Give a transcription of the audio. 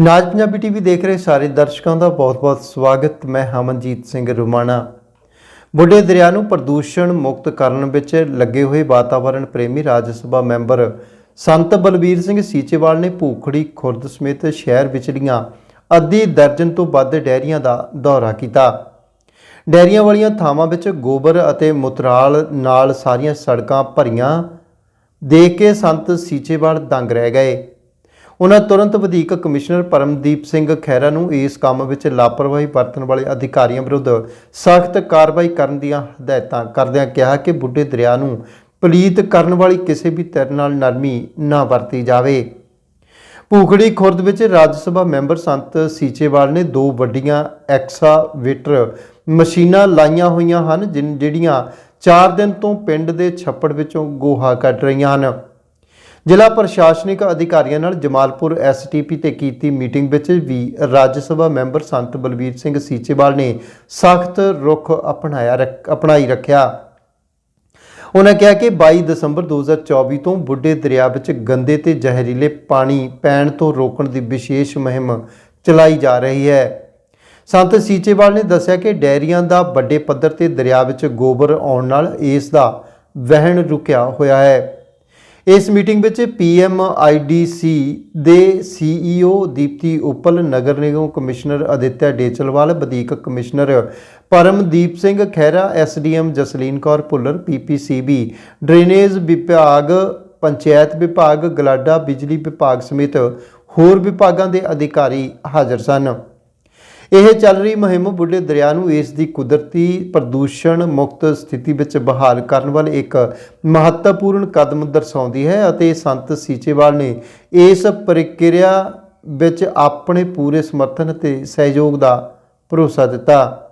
ਨਾਜ Punjabi TV ਦੇਖ ਰਹੇ ਸਾਰੇ ਦਰਸ਼ਕਾਂ ਦਾ ਬਹੁਤ-ਬਹੁਤ ਸਵਾਗਤ। ਮੈਂ ਹਮਨਜੀਤ ਸਿੰਘ ਰੁਮਾਣਾ। ਬੁੱਢੇ ਦਰਿਆ ਨੂੰ ਪ੍ਰਦੂਸ਼ਣ ਮੁਕਤ ਕਰਨ ਵਿੱਚ ਲੱਗੇ ਹੋਏ ਵਾਤਾਵਰਣ ਪ੍ਰੇਮੀ ਰਾਜ ਸਭਾ ਮੈਂਬਰ ਸੰਤ ਬਲਬੀਰ ਸਿੰਘ ਸੀਚੇਵਾਲ ਨੇ ਭੂਖੜੀ ਖੁਰਦ ਸਮੇਤ ਸ਼ਹਿਰ ਵਿਚਲੀਆਂ ਅੱਧੀ ਦਰਜਨ ਤੋਂ ਵੱਧ ਡੈਰੀਆਂ ਦਾ ਦੌਰਾ ਕੀਤਾ। ਡੈਰੀਆਂ ਵਾਲੀਆਂ ਥਾਵਾਂ ਵਿੱਚ ਗੋਬਰ ਅਤੇ ਮੁਤਰਾਲ ਨਾਲ ਸਾਰੀਆਂ ਸੜਕਾਂ ਭਰੀਆਂ। ਦੇਖ ਕੇ ਸੰਤ ਸੀਚੇਵਾਲ ਦੰਗ ਰਹਿ ਗਏ। ਉਹਨਾਂ ਤੁਰੰਤ ਵਧੀਕ ਕਮਿਸ਼ਨਰ ਪਰਮਦੀਪ ਸਿੰਘ ਖਹਿਰਾ ਨੂੰ ਇਸ ਕੰਮ ਵਿੱਚ ਲਾਪਰਵਾਹੀ ਵਰਤਣ ਵਾਲੇ ਅਧਿਕਾਰੀਆਂ ਵਿਰੁੱਧ ਸਖਤ ਕਾਰਵਾਈ ਕਰਨ ਦੀਆਂ ਹਦਾਇਤਾਂ ਕਰਦਿਆਂ ਕਿਹਾ ਕਿ ਬੁੱਢੇ ਦਰਿਆ ਨੂੰ ਪਲੀਤ ਕਰਨ ਵਾਲੀ ਕਿਸੇ ਵੀ ਤਰ ਨਾਲ ਨਰਮੀ ਨਾ ਵਰਤੀ ਜਾਵੇ। ਭੂਖੜੀ ਖੁਰਦ ਵਿੱਚ ਰਾਜ ਸਭਾ ਮੈਂਬਰ ਸੰਤ ਸੀਚੇਵਾਲ ਨੇ ਦੋ ਵੱਡੀਆਂ ਐਕਸਾਵੇਟਰ ਮਸ਼ੀਨਾਂ ਲਾਈਆਂ ਹੋਈਆਂ ਹਨ, ਜਿਨ- ਜਿਹੜੀਆਂ 4 ਦਿਨ ਤੋਂ ਪਿੰਡ ਦੇ ਛੱਪੜ ਵਿੱਚੋਂ ਗੋਹਾ ਕੱਢ ਰਹੀਆਂ ਹਨ। ਜ਼ਿਲ੍ਹਾ ਪ੍ਰਸ਼ਾਸਨਿਕ ਅਧਿਕਾਰੀਆਂ ਨਾਲ ਜਮਾਲਪੁਰ ਐਸਟੀਪੀ ਤੇ ਕੀਤੀ ਮੀਟਿੰਗ ਵਿੱਚ ਵੀ ਰਾਜ ਸਭਾ ਮੈਂਬਰ ਸੰਤ ਬਲਬੀਰ ਸਿੰਘ ਸੀਚੇਵਾਲ ਨੇ ਸਖਤ ਰੁਖ ਅਪਣਾਇਆ ਰੱਖ- ਅਪਣਾਈ ਰੱਖਿਆ। ਉਹਨਾਂ ਕਿਹਾ ਕਿ 22 ਦਸੰਬਰ 2024 ਤੋਂ ਬੁੱਢੇ ਦਰਿਆ ਵਿੱਚ ਗੰਦੇ ਤੇ ਜ਼ਹਿਰੀਲੇ ਪਾਣੀ ਪੈਣ ਤੋਂ ਰੋਕਣ ਦੀ ਵਿਸ਼ੇਸ਼ ਮੁਹਿੰਮ ਚਲਾਈ ਜਾ ਰਹੀ ਹੈ। ਸੰਤ ਸੀਚੇਵਾਲ ਨੇ ਦੱਸਿਆ ਕਿ ਡੈਰੀਆਂ ਦਾ ਵੱਡੇ ਪੱਧਰ ਤੇ ਦਰਿਆ ਵਿੱਚ ਗੋਬਰ ਆਉਣ ਨਾਲ ਇਸ ਦਾ ਵਹਿਣ ਰੁਕਿਆ ਹੋਇਆ ਹੈ। ਇਸ ਮੀਟਿੰਗ ਵਿੱਚ ਪੀਐਮਆਈਡੀਸੀ ਦੇ ਸੀਈਓ ਦੀਪਤੀ ਉਪਲ, ਨਗਰ ਨਿਗਮ ਕਮਿਸ਼ਨਰ ਅਦਿੱਤਿਆ ਡੇਚਲਵਾਲ, ਵਧੀਕ commissioner Paramdeep Singh Khaira SDM Jasleen Kaur Bhullar PPCB drainage ਵਿਭਾਗ, ਪੰਚਾਇਤ ਵਿਭਾਗ, ਗਲਾਡਾ ਬਿਜਲੀ ਵਿਭਾਗ ਸਮੇਤ ਹੋਰ ਵਿਭਾਗਾਂ ਦੇ ਅਧਿਕਾਰੀ ਹਾਜ਼ਰ ਸਨ। ਇਹ ਚੱਲ ਰਹੀ ਮੁਹਿੰਮ ਬੁੱਢੇ ਦਰਿਆ ਨੂੰ ਇਸ ਦੀ ਕੁਦਰਤੀ ਪ੍ਰਦੂਸ਼ਣ ਮੁਕਤ ਸਥਿਤੀ ਵਿੱਚ ਬਹਾਲ ਕਰਨ ਵੱਲ ਇੱਕ ਮਹੱਤਵਪੂਰਨ ਕਦਮ ਦਰਸਾਉਂਦੀ ਹੈ ਅਤੇ ਸੰਤ ਸੀਚੇਵਾਲ ਨੇ ਇਸ ਪ੍ਰਕਿਰਿਆ ਵਿੱਚ ਆਪਣੇ ਪੂਰੇ ਸਮਰਥਨ ਅਤੇ ਸਹਿਯੋਗ ਦਾ ਭਰੋਸਾ ਦਿੱਤਾ।